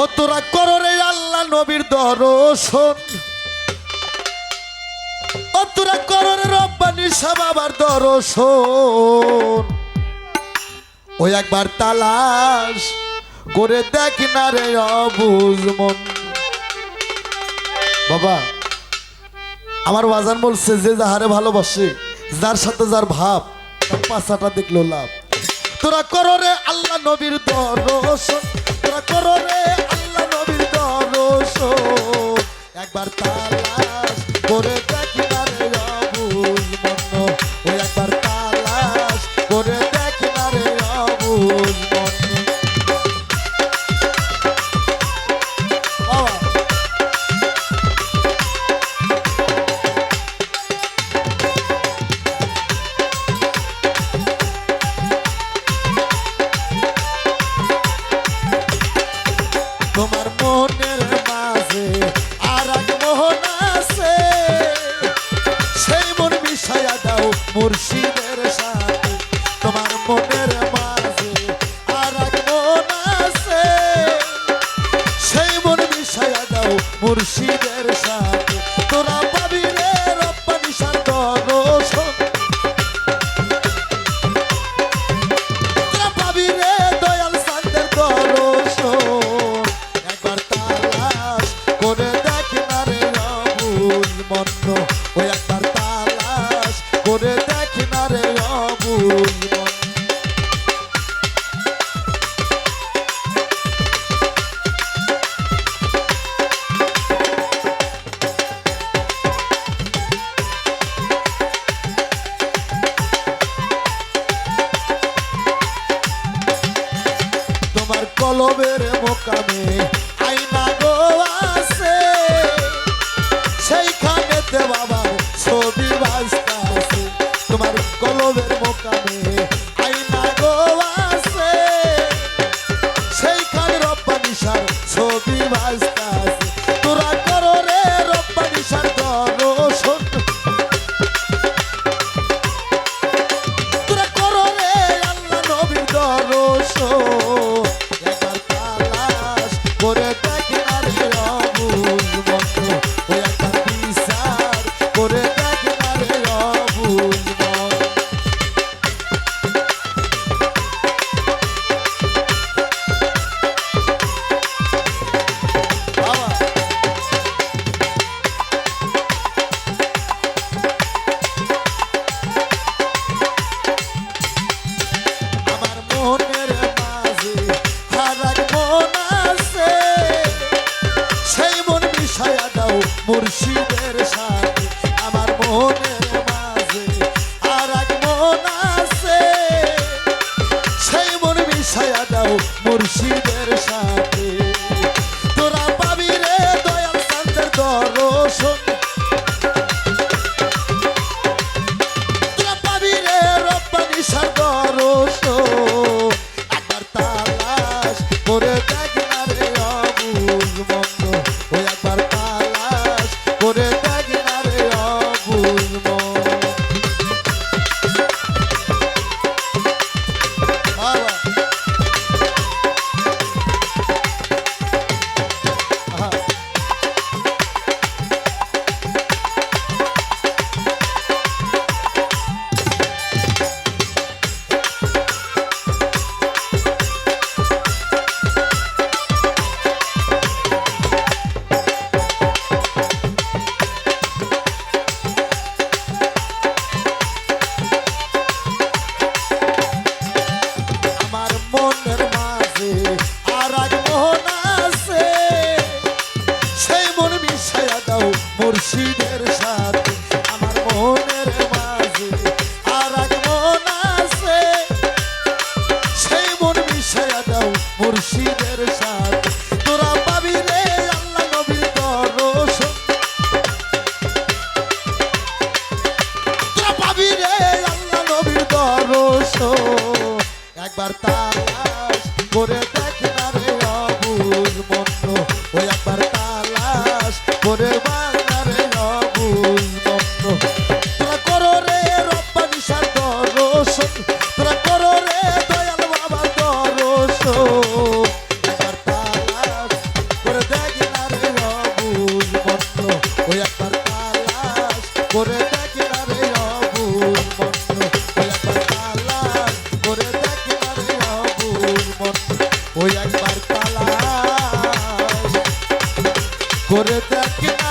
ও তোরা করো রে আল্লাহ নবীর দর্শন। ও তোরা করো রে রব্বানি বাবার দর্শন। ওই একবার তালাশ করে দেখ না রে অবুজ মন। বাবা, আমার বাজান বলছে, যে যাহারে ভালোবাসে, যার সাথে যার ভাব পাশাটা দেখল লাভ। তোরা করো রে আল্লাহ নবীর দর্শন, তোরা করো রে তোমার মনের মাঝে আর এক মোহন আছে। সেই মন মিশাইয়া দাও মুর্শিদের coming. মুর্শিদের সাথে আমার মনের মাঝে আর এক মন আছে। সেই মন মিশাইয়া দাও মুর্শিদের সাথে। মুর্শিদের সাথে, আমার মনের মাঝে আর এক মন আছে। সেই মন মিশাইয়া দাও মুর্শিদের সাথে। তোরা পাবি রে আল্লাহ নবীর দর্শন। তোরা পাবি রে আল্লাহ নবীর দর্শন। একবার তালাশ করে ওই একবার তালাশ করে দেখে না রে অবুর মন্দ ওই একবার তালাশ করে দেখে না রে অবুর মন্দ ওই একবার তালাশ করে দেখে